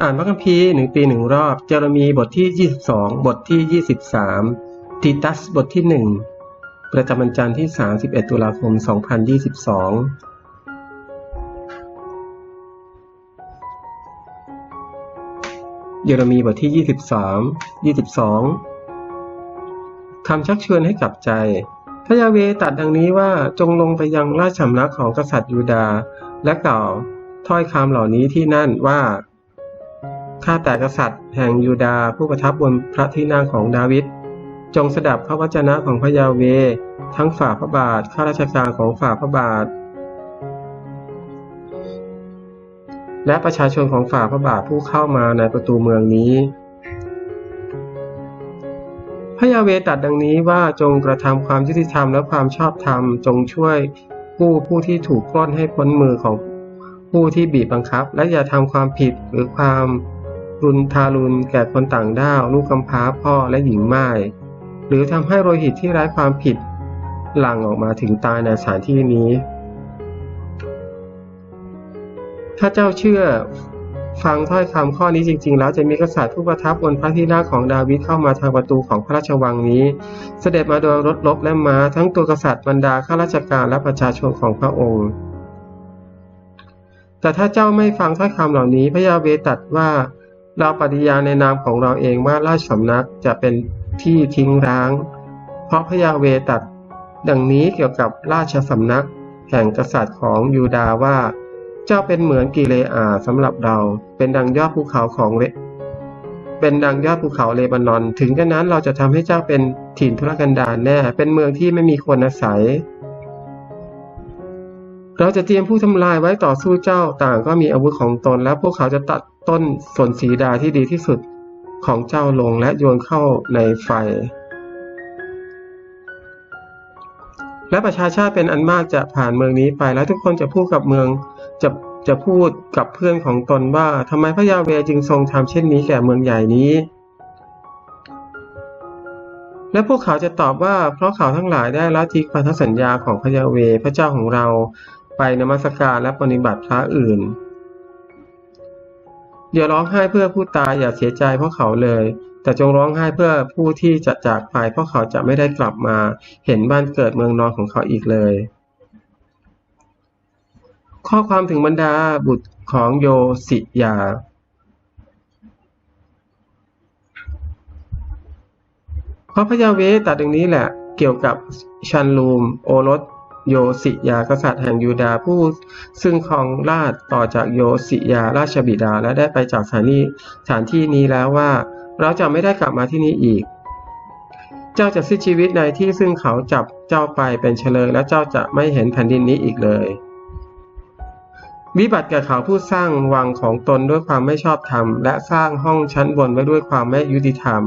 อ่านพระคัมภีร์หนึ่งปีหนึ่งรอบ เจรมีบทที่ 22 บทที่ 23 ติตัสบทที่ 1 ประจำวันจันทร์ที่ 31 ตุลาคม 2022เยเรมีบทที่ 23 22 คำชักชวนให้กลับใจ พระยาเวตัดดังนี้ว่าจงลงไปยังราชสำนักของกษัตริย์ยูดา และกล่าวถ้อยคำเหล่านี้ที่นั่นว่า ข้าแต่กษัตริย์แห่งยูดาผู้ประทับบนพระที่นั่งของดาวิด จงสดับพระวจนะของพระยาเว ทั้งฝ่าพระบาท ข้าราชการของฝ่าพระบาท และประชาชนของฝ่าพระบาทผู้เข้ามาในประตูเมืองนี้ พระยาเวตัดดังนี้ว่าจงกระทำความยุติธรรมและความชอบธรรม จงช่วยผู้ผู้ที่ถูกปล้นให้พ้นมือของผู้ที่บีบบังคับ และอย่าทำความผิดหรือความ รุนทารุณแก่คนต่างด้าวลูกกำพร้าพ่อและหญิงม่ายหรือทำให้โรหิตที่ไร้ความผิด หลั่งออกมาถึงตายในสถานที่นี้ ถ้าเจ้าเชื่อฟังถ้อยคำข้อนี้จริง ๆ แล้วจะมีกษัตริย์ผู้ประทับบนพระที่นั่งของดาวิดเข้ามาทางประตูของพระราชวังนี้ เสด็จมาโดยรถลบและม้าทั้งตัวกษัตริย์บรรดาข้าราชการและประชาชนของพระองค์ แต่ถ้าเจ้าไม่ฟังถ้อยคำเหล่านี้พระยาเวตัดว่า เราปฏิญาณในนามของเราเองว่าราชสำนักจะเป็นที่ทิ้งร้าง เพราะพระยาเวตัดดังนี้เกี่ยวกับราชสำนัก แห่งกษัตริย์ของยูดาว่า เจ้าเป็นเหมือนกิเลอาสำหรับเราเป็นดังยอดภูเขาของเลเป็นดังยอดภูเขาเลบานอน ถึงกระนั้นเราจะทำให้เจ้าเป็นถิ่นทุรกันดารแน่ เป็นเมืองที่ไม่มีคนอาศัย เราจะเตรียมผู้ทำลายไว้ต่อสู้เจ้าต่างก็มีอาวุธของตน และพวกเขาจะตัด ต้นสนสีดาที่ดีที่สุดของเจ้าลงและโยนเข้าในไฟ และประชาชาติเป็นอันมากจะผ่านเมืองนี้ไป แล้วทุกคนจะพูดกับเมืองจะจะพูดกับเพื่อนของตนว่าทำไมพระยาเวจึงทรงทำเช่นนี้แก่เมืองใหญ่นี้ และพวกเขาจะตอบว่าเพราะเขาทั้งหลายได้ละทิ้งพันธสัญญาของพระยาเวพระเจ้าของเราไปนมัสการและปฏิบัติพระอื่น อย่าร้องไห้เพื่อผู้ตายอย่าเสียใจเพราะเขาเลย แต่จงร้องไห้เพื่อผู้ที่จะจากไปเพราะเขาจะไม่ได้กลับมา เห็นบ้านเกิดเมืองนอนของเขาอีกเลย ข้อความถึงบรรดาบุตรของโยสิยาเพราะพระยาเวตัดอย่างนี้แหละเกี่ยวกับชันลูม โอรส โยสิยากษัตริย์แห่งยูดาห์ผู้ ซึ่งครองราชต่อจากโยสิยาราชบิดาและได้ไปจากสถานีสถานที่นี้แล้วว่า เราจะไม่ได้กลับมาที่นี้อีก เจ้าจะสิ้นชีวิตในที่ซึ่งเขาจับเจ้าไปเป็นเฉลย และเจ้าจะไม่เห็นแผ่นดินนี้อีกเลยวิบัติแก่เขาผู้สร้างวังของตนด้วยความไม่ชอบธรรม และสร้างห้องชั้นบนไว้ด้วยความไม่ยุติธรรม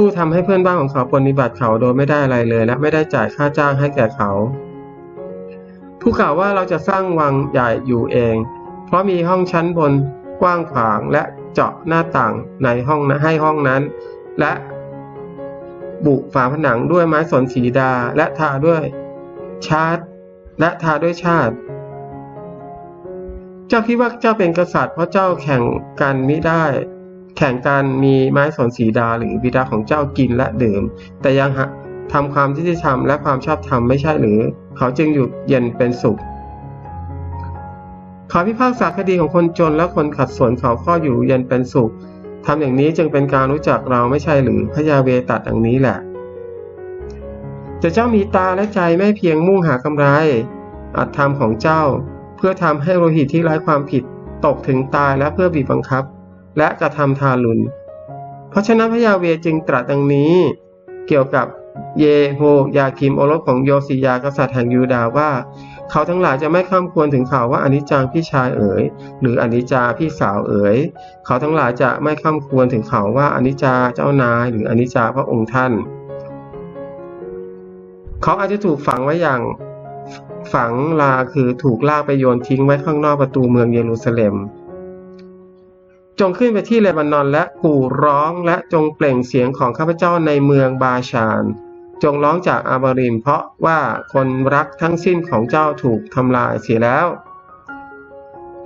ผู้ทำให้เพื่อนบ้านของเขาปฏิบัติเขาโดยไม่ได้อะไรเลย และไม่ได้จ่ายค่าจ้างให้แก่เขา ผู้กล่าวว่าเราจะสร้างวังใหญ่อยู่เอง เพราะมีห้องชั้นบนกว้างขวางและเจาะหน้าต่างในห้องนะให้ห้องนั้น และบุฝาผนังด้วยไม้สนสีดาและทาด้วยชาติและทาด้วยชาติ เจ้าคิดว่าเจ้าเป็นกษัตริย์เพราะเจ้าแข่งกันไม่ได้ แข่งกันมีไม้สนสีดาหรือบิดาของเจ้ากินและดื่ม แต่ยังทำความที่ธรรมและความชอบธรรมไม่ใช่หรือ เขาจึงอยู่เย็นเป็นสุข เขาพิพากษาคดีของคนจนและคนขัดสนเขาก็ออยู่เย็นเป็นสุขทำอย่างนี้จึงเป็นการรู้จักเราไม่ใช่หรือพระยาเวตัดอย่างนี้แหละแต่เจ้ามีตาและใจไม่เพียงมุ่งหากำไรอัตธรรมของเจ้า เพื่อทำให้โลหิตที่ไร้ความผิดตกถึงตายและเพื่อบีบบังคับ และกระทำทารุณ เพราะฉะนั้นพระยาเวจึงตรัสดังนี้ เกี่ยวกับเยโฮยาคิมโอรสของโยสิยากษัตริย์แห่งยูดาว่า เขาทั้งหลายจะไม่ข้ามควรถึงข่าวว่าอนิจจังพี่ชายเอ๋ย หรืออนิจจาพี่สาวเอ๋ย เขาทั้งหลายจะไม่ข้ามควรถึงข่าวว่าอนิจจาเจ้านาย หรืออนิจจาพระองค์ท่าน เขาอาจจะถูกฝังไว้อย่างฝังลาคือถูกลากไปโยนทิ้งไว้ข้างนอกประตูเมืองเยรูซาเล็ม จงขึ้นไปที่เลบานอนและกู่ร้องและจงเปล่งเสียงของข้าพเจ้าในเมืองบาชาน จงร้องจากอาบาริม เพราะว่าคนรักทั้งสิ้นของเจ้าถูกทำลายเสียแล้ว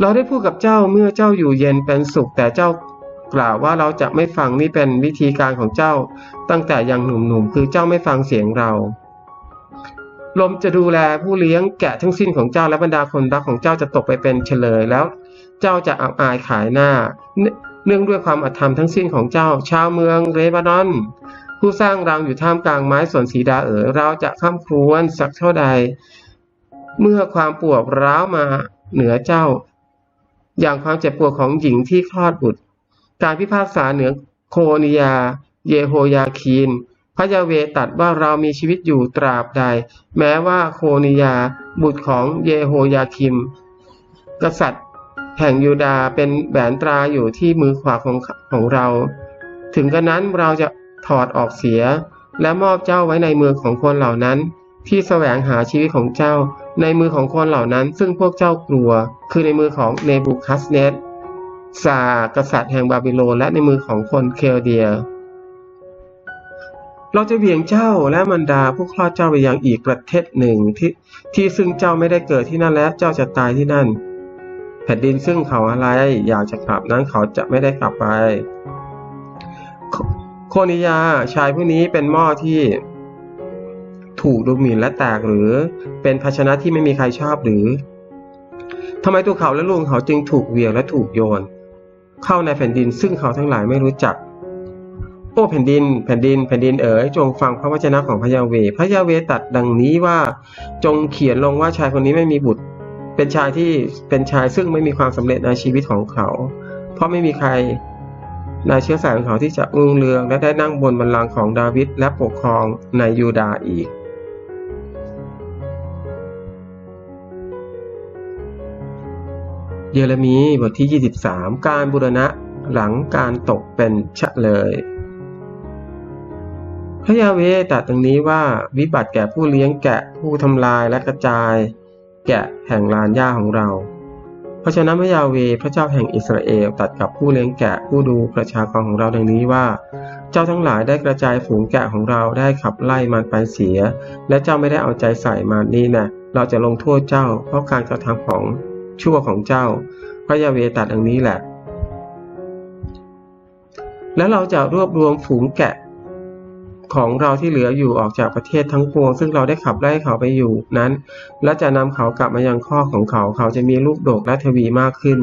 เราได้พูดกับเจ้าเมื่อเจ้าอยู่เย็นเป็นสุขแต่เจ้ากล่าวว่าเราจะไม่ฟังนี่เป็นวิธีการของเจ้า ตั้งแต่ยังหนุ่มๆคือเจ้าไม่ฟังเสียงเราลมจะดูแลผู้เลี้ยงแกะทั้งสิ้นของเจ้าและบรรดาคนรักของเจ้าจะตกไปเป็นเฉลยแล้ว เจ้าจะอับอายขายหน้า เนื่องด้วยความอธรรมทั้งสิ้นของเจ้า ชาวเมืองเรบานอน ผู้สร้างรังอยู่ท่ามกลางไม้สวนสีดาเอ๋ยเราจะข้ามครวนสักเท่าใด เมื่อความปวดร้าวมาเหนือเจ้า อย่างความเจ็บปวดของหญิงที่คลอดบุตร การพิพากษาเหนือโคนิยา เยโฮยาคีนพระยาเวตัดว่าเรามีชีวิตอยู่ตราบใด แม้ว่าโคนิยา บุตรของเยโฮยาคิม กษัตริย์ แห่งยูดาเป็นแหวนตราอยู่ที่มือขวาของของเรา ถึงกระนั้นเราจะถอดออกเสีย และมอบเจ้าไว้ในมือของคนเหล่านั้น ที่แสวงหาชีวิตของเจ้า ในมือของคนเหล่านั้น ซึ่งพวกเจ้ากลัว คือในมือของเนบูคัสเนสซากษัตริย์แห่งบาบิโลนและในมือของคนเคลเดีย เราจะเบี่ยงเจ้าและมันดาผู้คลอดเจ้าไปยังอีกประเทศหนึ่งที่ที่ซึ่งเจ้าไม่ได้เกิดที่นั่นและเจ้าจะตายที่นั่น แผ่นดินซึ่งเขาอะไรอยากจะกลับนั้นเขาจะไม่ได้กลับไป โคนิยาชายผู้นี้เป็นหม้อที่ถูกดูหมิ่นและแตกหรือเป็นภาชนะที่ไม่มีใครชอบหรือทำไมตัวเขาและลูกเขาจึงถูกเวียงและถูกโยน เข้าในแผ่นดินซึ่งเขาทั้งหลายไม่รู้จักโอ้แผ่นดิน แผ่นดิน แผ่นดินเอ๋ยจงฟังพระวจนะของพระยาเว พระยาเวตัดดังนี้ว่าจงเขียนลงว่าชายคนนี้ไม่มีบุตร เป็นชายที่เป็นชายซึ่งไม่มีความสำเร็จในชีวิตของเขา เพราะไม่มีใครในเชื้อสายของเขาที่จะอุ้งเรืองและได้นั่งบนบัลลังก์ของดาวิดและปกครองในยูดาห์อีก เยเรมีบทที่ 23 การบูรณะหลังการตกเป็นเฉลย พระยาเวตรัสตรงนี้ว่าวิบัติแก่ผู้เลี้ยงแกะผู้ทำลายและกระจาย แกะแห่งลานหญ้าของเรา เพราะฉะนั้นพระยาเวพระเจ้าแห่งอิสราเอลตัดกับผู้เลี้ยงแกะผู้ดูประชากรของเราดังนี้ว่า เจ้าทั้งหลายได้กระจายฝูงแกะของเราได้ขับไล่มันไปเสีย และเจ้าไม่ได้เอาใจใส่มันนี่นะเราจะลงโทษเจ้า เพราะการกระทำของชั่วของเจ้า พระยาเวตัดดังนี้แหละ และเราจะรวบรวมฝูงแกะ ของเราที่เหลืออยู่ออกจากประเทศทั้งปวง ซึ่งเราได้ขับไล่เขาไปอยู่นั้น และจะนำเขากลับมายังข้อของเขา เขาจะมีลูกดกและทวีมากขึ้น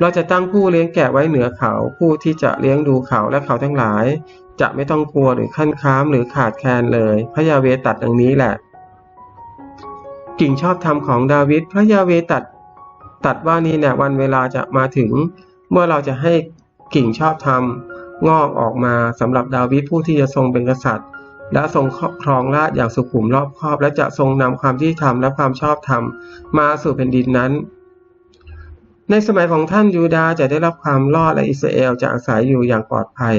เราจะตั้งผู้เลี้ยงแกะไว้เหนือเขา ผู้ที่จะเลี้ยงดูเขาและเขาทั้งหลาย จะไม่ต้องกลัวหรือขั้นค้ามหรือขาดแคลนเลย พระยาเวตัดดังนี้แหละ กิ่งชอบธรรมของดาวิดพระยาเวตัดตัดว่านี่แน่วันเวลาจะมาถึง เมื่อเราจะให้กิ่งชอบธรรม งอกออกมาสำหรับดาวิดผู้ที่จะทรงเป็นกษัตริย์ และทรงครองราชอย่างสุขุมรอบคอบ และจะทรงนำความที่ธรรมและความชอบธรรมมาสู่แผ่นดินนั้น ในสมัยของท่านยูดาจะได้รับความรอดและอิสราเอลจะอาศัยอยู่อย่างปลอดภัย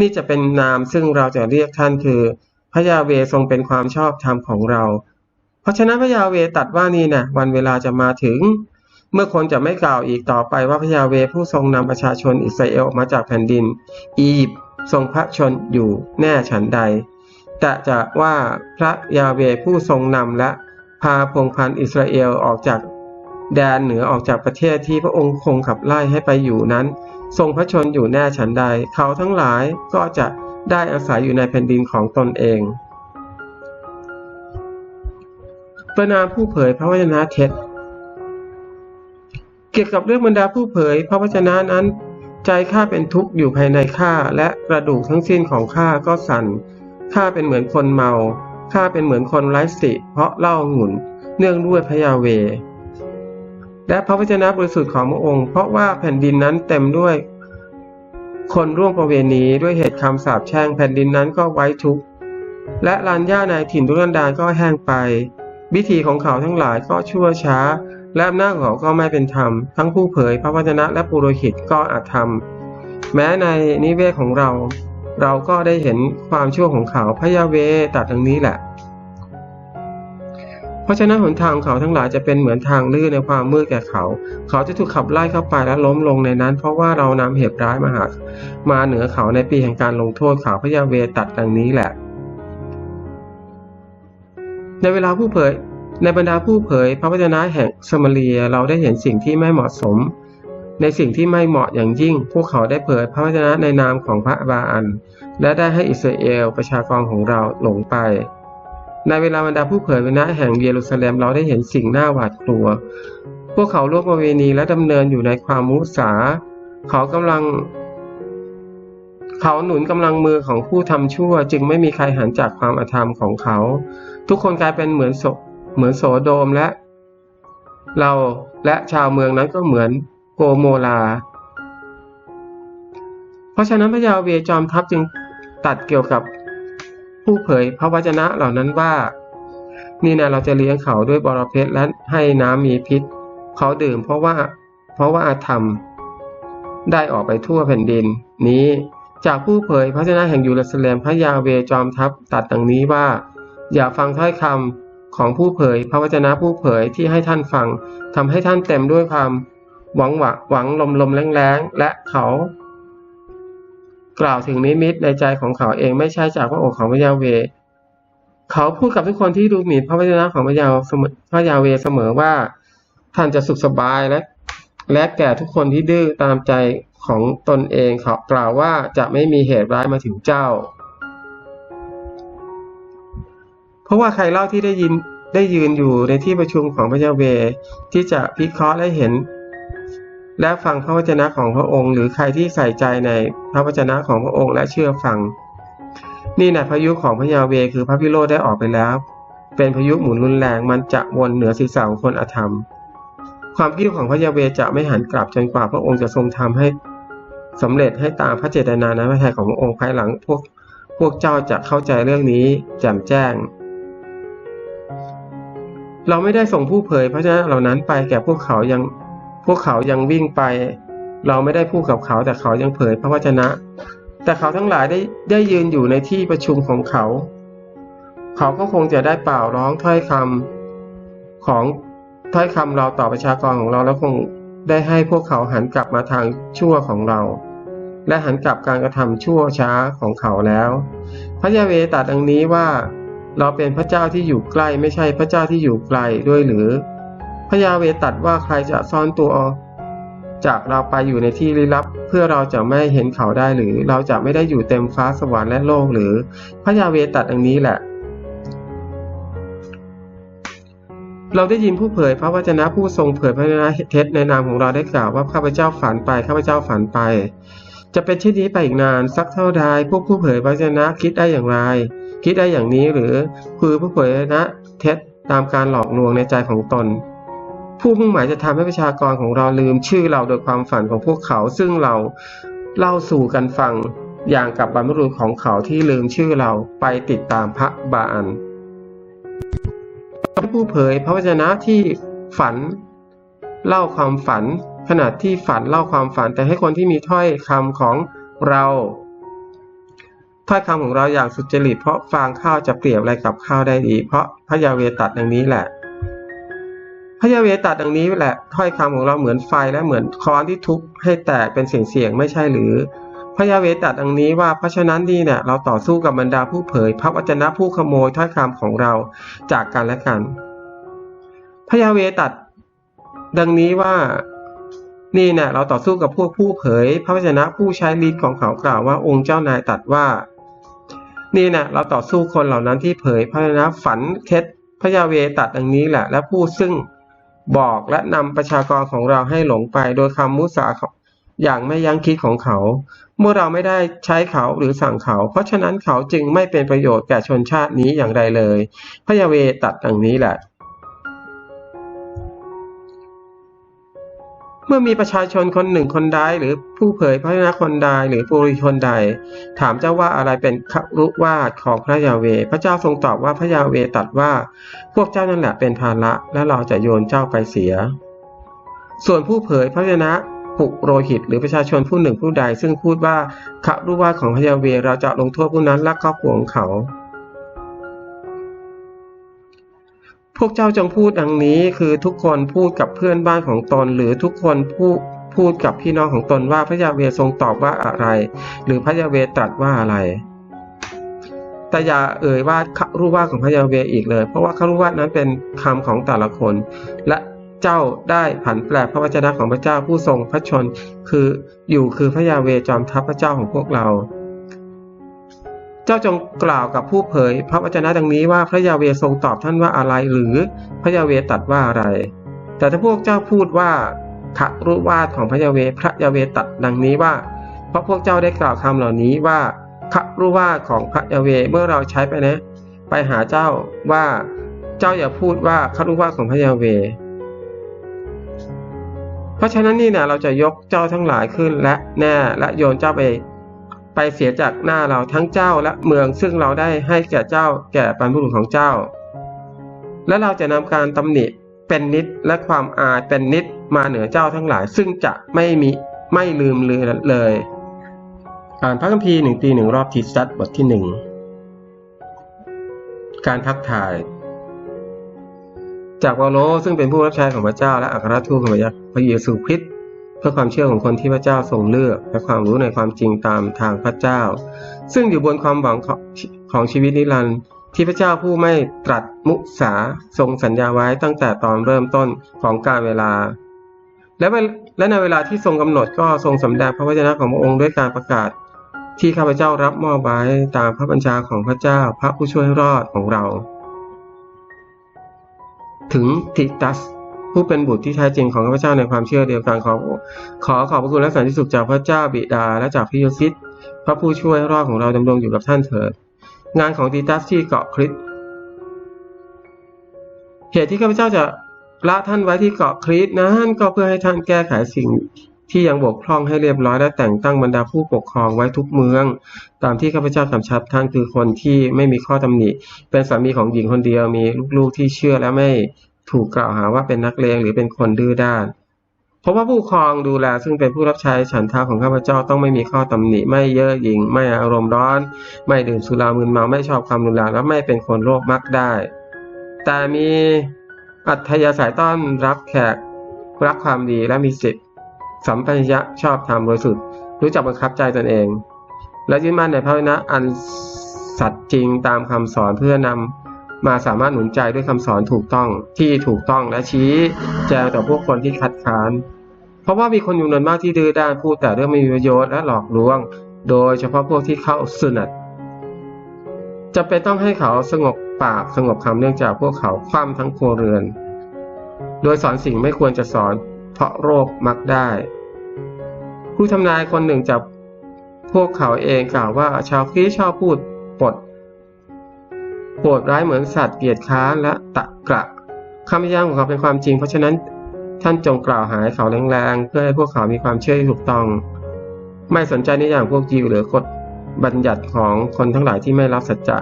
นี่จะเป็นนามซึ่งเราจะเรียกท่านคือพระยาเวทรงเป็นความชอบธรรมของเรา เพราะฉะนั้นพระยาเวตัดว่านี่นะวันเวลาจะมาถึง เมื่อคนจะไม่กล่าวอีกต่อไปว่าพระยาเวผู้ทรงนำประชาชนอิสราเอลออกมาจากแผ่นดิน อียิปต์ทรงพระชนอยู่แน่ฉันใด แต่จะว่าพระยาเวผู้ทรงนำและพาพงพันธ์อิสราเอลออกจากแดนเหนือออกจากประเทศที่พระองค์คงขับไล่ให้ไปอยู่นั้น ทรงพระชนอยู่แน่ฉันใด เขาทั้งหลายก็จะได้อาศัยอยู่ในแผ่นดินของตนเองประนามผู้เผยพระวจนะเท็จ เกี่ยวกับเรื่องบรรดาผู้เผย พระวจนะนั้น ใจข้าเป็นทุกข์อยู่ภายในข้าและกระดูกทั้งสิ้นของข้าก็สั่นข้าเป็นเหมือนคนเมาข้าเป็นเหมือนคนไร้สติ เพราะเล่าหงุนเนื่องด้วยพระยาเว และพระวจนะบริสุทธิ์ของพระองค์ เพราะว่าแผ่นดินนั้นเต็มด้วย คนร่วมประเวณีด้วยเหตุคำสาปแช่งแผ่นดินนั้นก็ไว้ทุกข์และลานหญ้าในถิ่นทุรันดารก็แห้งไป วิธีของเขาทั้งหลายก็ชั่วช้า และอำนาจของเขาก็ไม่เป็นธรรม ทั้งผู้เผยพระวจนะและปุโรหิตก็อาธรรมแม้ในนิเวศของเรา เราก็ได้เห็นความชั่วของเขาพระยาเวตัดดังนี้แหละ เพราะฉะนั้นหนทางของเขาทั้งหลายจะเป็นเหมือนทางลื่นในความมืดแก่เขา เขาจะถูกขับไล่เข้าไปและล้มลงในนั้น เพราะว่าเรานำเหตุร้ายมาหามาเหนือเขาในปีแห่งการลงโทษเขาพระยาเวตัดดังนี้แหละ ในเวลาผู้เผย ในบรรดาผู้เผยพระวจนะแห่งสมาเรียเราได้เห็นสิ่งที่ไม่เหมาะสม ในสิ่งที่ไม่เหมาะอย่างยิ่ง พวกเขาได้เผยพระวจนะในนามของพระบาอัน และได้ให้อิสราเอลประชากรของเราหลงไป ในเวลาบรรดาผู้เผยพระวจนะแห่งเยรูซาเล็มเราได้เห็นสิ่งน่าหวาดกลัว พวกเขาล่วงประเวณีและดำเนินอยู่ในความมุสา เขากำลังเขาหนุนกำลังมือของผู้ทำชั่ว จึงไม่มีใครหันจากความอธรรมของเขา ทุกคนกลายเป็นเหมือนโส เหมือนโสโดมและ เราและชาวเมืองนั้นก็เหมือนโกโมลา เพราะฉะนั้นพระยาเวจอมทัพจึงตัดเกี่ยวกับผู้เผยพระวจนะเหล่านั้นว่า นี่นะเราจะเลี้ยงเขาด้วยบรเพชรและให้น้ำมีพิษ เขาดื่มเพราะว่าเพราะว่าอาธรรม ได้ออกไปทั่วแผ่นดิน นี้จากผู้เผยพระวจนะแห่งยูรูซาเลมพระยาเวจอมทัพตัดดังนี้ว่า อย่าฟังถ้อยคำ ของผู้เผย พระวจนะผู้เผยที่ให้ท่านฟังทำให้ท่านเต็มด้วยความหวังหวังหวังลมลมแรงๆและเขา กล่าวถึงนิมิตในใจของเขาเองไม่ใช่จากพระโอษฐ์ของพระยาเว เขาพูดกับทุกคนที่ดูหมิ่นพระวจนะของพระยาเสมอพระยาเวเสมอว่า ท่านจะสุขสบายและและแก่ทุกคนที่ดื้อตามใจของตนเองเขากล่าวว่าจะไม่มีเหตุร้ายมาถึงเจ้า ราะว่าใครเล่าที่ได้ยินได้ยืนอยู่ในที่ประชุมของพระยาเวที่จะพิเคราะห์และเห็น และฟังพระวจนะของพระองค์ หรือใครที่ใส่ใจในพระวจนะของพระองค์และเชื่อฟัง นี่นะพายุของพระยาเวคือพระพิโรธได้ออกไปแล้ว เป็นพายุหมุนรุนแรงมันจะวนเหนือศีรษะของคนอธรรม ความคิดของพระยาเวจะไม่หันกลับจนกว่าพระองค์จะทรงทำให้สำเร็จให้ตามพระเจตนาในพระทัยของพระองค์ภายหลังพวกพวกเจ้าจะเข้าใจเรื่องนี้แจ่มแจ้ง เราไม่ได้ส่งผู้เผยพระชนะเหล่านั้นไปแก่พวกเขายังพวกเขายังวิ่งไป เราไม่ได้พูดกับเขาแต่เขายังเผยพระวจนะ แต่เขาทั้งหลายได้ได้ยืนอยู่ในที่ประชุมของเขา เขาก็คงจะได้เป่าร้องถ้อยคำของถ้อยคำเราต่อประชากรของเราแล้วคงได้ให้พวกเขาหันกลับมาทางชั่วของเรา และหันกลับการกระทำชั่วช้าของเขาแล้ว พระยาเวตรัสดังนี้ว่า เราเป็นพระเจ้าที่อยู่ใกล้ไม่ใช่พระเจ้าที่อยู่ไกลด้วยหรือ พระยาเวตรัสว่าใครจะซ่อนตัว จากเราไปอยู่ในที่ลี้ลับ เพื่อเราจะไม่เห็นเขาได้หรือ เราจะไม่ได้อยู่เต็มฟ้าสวรรค์และโลกหรือ พระยาเวตรัสดังนี้แหละ เราได้ยินผู้เผยพระวจนะผู้ทรงเผยพระวจนะเท็จในนามของเราได้กล่าวว่าข้าพเจ้าฝันไปข้าพเจ้าฝันไป จะเป็นเช่นนี้ไปอีกนานสักเท่าใดพวกผู้เผยพระวจนะคิดได้อย่างไร คิดได้อย่างนี้หรือคือผู้เผยพระวจนะเท็จตามการหลอกลวงในใจของตน ผู้มุ่งหมายจะทำให้ประชากรของเราลืมชื่อเราโดยความฝันของพวกเขา ซึ่งเราเล่าสู่กันฟังอย่างกับบรรพบุรุษของเขาที่ลืมชื่อเราไปติดตามพระบาอันผู้เผยพระวจนะที่ฝัน เล่าความฝัน ขณะที่ฝันเล่าความฝัน แต่ให้คนที่มีถ้อยคำของเราถ้อยคำของเราอย่างสุจริต เพราะฟางข้าวจะเปรียบอะไรกับข้าวได้ดีเพราะพระยาเวตัดดังนี้แหละ พระยาเวตัดดังนี้แหละถ้อยคำของเราเหมือนไฟและเหมือนค้อนที่ทุบให้แตกเป็นเสียงๆไม่ใช่หรือ พระยาเวตัดดังนี้ว่าเพราะฉะนั้นนี่เนี่ยเราต่อสู้กับบรรดาผู้เผย พระวจนะผู้ขโมยถ้อยคำของเราจากกันและกัน พระยาเวตัดดังนี้ว่า นี่เนี่ยเราต่อสู้กับพวกผู้เผย พระวจนะผู้ใช้ลิ้นของเขากล่าวว่าองค์เจ้านายตัดว่า นี่นะเราต่อสู้คนเหล่านั้นที่เผยพระวจนะฝันเท็จพระยาเวตัดดังนี้แหละ และผู้ซึ่งบอกและนำประชากรของเราให้หลงไปโดยคำมุสาอย่างไม่ยั้งคิดของเขา เมื่อเราไม่ได้ใช้เขาหรือสั่งเขา เพราะฉะนั้นเขาจึงไม่เป็นประโยชน์แก่ชนชาตินี้อย่างใดเลย พระยาเวตัดดังนี้แหละ มื่อมีประชาชนคนหนึ่งคนใดหรือผู้เผยพระวนะคนใดหรือปุริชนใด ถามเจ้าว่าอะไรเป็นครุวาดของพระยาเว พระเจ้าทรงตอบว่าพระยาเวตรัดว่า พวกเจ้านั่นแหละเป็นภาระและเราจะโยนเจ้าไปเสีย ส่วนผู้เผยพระวจนะปุโรหิต หรือประชาชนผู้หนึ่งผู้ใด ซึ่งพูดว่าครุวาดของพระยาเวเราจะลงโทษผู้นั้นและครอบครัวของเขา พวกเจ้าจงพูดดังนี้คือทุกคนพูดกับเพื่อนบ้านของตน หรือทุกคนพูดพูดกับพี่น้องของตนว่าพระยาเวทรงตอบว่าอะไร หรือพระยาเวตรัสว่าอะไร แต่อย่าเอ่ยว่าครุวาของพระยาเวอีกเลย เพราะว่าครุวานั้นเป็นคำของแต่ละคน และเจ้าได้ผันแปลพระวจนะของพระเจ้าผู้ทรงพระชน คืออยู่คือพระยาเวจอมทัพพระเจ้าของพวกเรา เจ้าจงกล่าวกับผู้เผย พระวจนะดังนี้ว่าพระยาเวทรงตอบท่านว่าอะไร หรือพระยาเวตัดว่าอะไร แต่ถ้าพวกเจ้าพูดว่าครุวาทของพระยาเวพระยาเวตัดดังนี้ว่า เพราะพวกเจ้าได้กล่าวคำเหล่านี้ว่าครุวาของพระยาเวเมื่อเราใช้ไปนะ ไปหาเจ้าว่าเจ้าอย่าพูดว่าครุวาของพระยาเว เพราะฉะนั้นนี่นะเราจะยกเจ้าทั้งหลายขึ้นและแน่และโยนเจ้าไป ไปเสียจากหน้าเราทั้งเจ้าและเมืองซึ่งเราได้ให้แก่เจ้าแก่บรรพบุรุษของเจ้า และเราจะนำการตำหนิเป็นนิดและความอายเป็นนิดมาเหนือเจ้าทั้งหลาย ซึ่งจะไม่มีไม่ลืมเลยเลย อ่านพระคัมภีร์หนึ่งปีหนึ่งรอบทีสตัดบทที่หนึ่งการทักทาย จากวาโลซึ่งเป็นผู้รับใช้ของพระเจ้าและอัครทูตของพระเยซูคริสต์ เพื่อความเชื่อของคนที่พระเจ้าทรงเลือก และความรู้ในความจริงตามทางพระเจ้า ซึ่งอยู่บนความหวังของชีวิตนิรันดร์ที่พระเจ้าผู้ไม่ตรัสมุสาทรงสัญญาไว้ตั้งแต่ตอนเริ่มต้นของการเวลา และและในเวลาที่ทรงกำหนดก็ทรงสำแดงพระวจนะของพระองค์ด้วยการประกาศ ที่ข้าพเจ้ารับมอบไว้ตามพระบัญชาของพระเจ้าพระผู้ช่วยรอดของเรา ถึงทิตัส ผู้เป็นบุตรที่แท้จริงของข้าพเจ้าในความเชื่อเดียวกันขอขอขอบพระคุณและสันติสุขจากพระเจ้าบิดาและจากพระเยซูคริสต์พระผู้ช่วยรอดของเราดำรงอยู่กับท่านเถิด งานของติตัสที่เกาะคริสเหตุที่ข้าพเจ้าจะละท่านไว้ที่เกาะคริสนั้นก็เพื่อให้ท่านแก้ไขสิ่งที่ยังบกพร่องให้เรียบร้อยและแต่งตั้งบรรดาผู้ปกครองไว้ทุกเมือง ตามที่ข้าพเจ้ากำชับท่านคือคนที่ไม่มีข้อตำหนิ เป็นสามีของหญิงคนเดียวมีลูกๆที่เชื่อและไม่ ถูกกล่าวหาว่าเป็นนักเลงหรือเป็นคนดื้อด้าน เพราะว่าผู้ครองดูแลซึ่งเป็นผู้รับใช้ฉันทาของข้าพเจ้าต้องไม่มีข้อตำหนิ ไม่เย่อหยิ่ง ไม่อารมณ์ร้อน ไม่ดื่มสุรามึนเมาไม่ชอบความรุนแรงและไม่เป็นคนโรคมักได้ แต่มีอัธยาศัยต้อนรับแขกรักความดีและมีสิทธิสัมปัญญะชอบธรรมบริสุทธิ์รู้จักบังคับใจตนเอง และยึดมั่นในพระวจนะอันสัตย์จริงตามคำสอนเพื่อนำ มาสามารถหนุนใจด้วยคำสอนถูกต้องที่ถูกต้องและชี้แจงต่อพวกคนที่คัดค้าน เพราะว่ามีคนอยู่นวนมากที่ดื้อด้านพูดแต่เรื่องไม่มีประโยชน์และหลอกลวง โดยเฉพาะพวกที่เข้าสุนัตจะเป็นต้องให้เขาสงบปากสงบคำเนื่องจากพวกเขาคว่ำทั้งครัวเรือน โดยสอนสิ่งไม่ควรจะสอน เพราะโรคมักได้ผู้ทำนายคนหนึ่งจากพวกเขาเองกล่าวว่าชาวคริสชอบพูดปด โปรดร้ายเหมือนสัตว์เกียจค้านและตะกระคำย่างของเขาเป็นความจริง เพราะฉะนั้นท่านจงกล่าวหายเขาแรงๆ เพื่อให้พวกเขามีความเชื่อที่ถูกต้อง ไม่สนใจในอย่างพวกยิวหรือกฎบัญญัติของคนทั้งหลายที่ไม่รับสัจจะ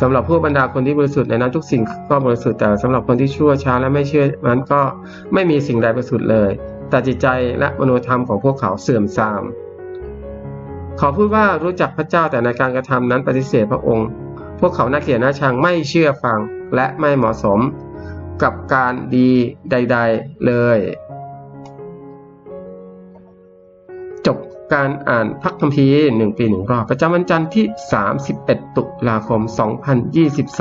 สำหรับผู้บรรดาคนที่บริสุทธิ์ในนั้นทุกสิ่งก็บริสุทธิ์แต่สำหรับคนที่ชั่วช้าและไม่เชื่อนั้นก็ไม่มีสิ่งใดบริสุทธิ์เลย แต่จิตใจและมโนธรรมของพวกเขาเสื่อมทราม เขอพูดว่ารู้จักพระเจ้าแต่ในการกระทำนั้นปฏิเสธพระองค์ พวกเขาน่าเกลียดน่าชังไม่เชื่อฟังและไม่เหมาะสมกับการดีใด ๆเลย จบการอ่านพักคัมภีร์หนึ่งปีหนึ่งรอบประจำวันจันทร์ที่ 31 ตุลาคม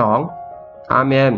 2022 อาเมน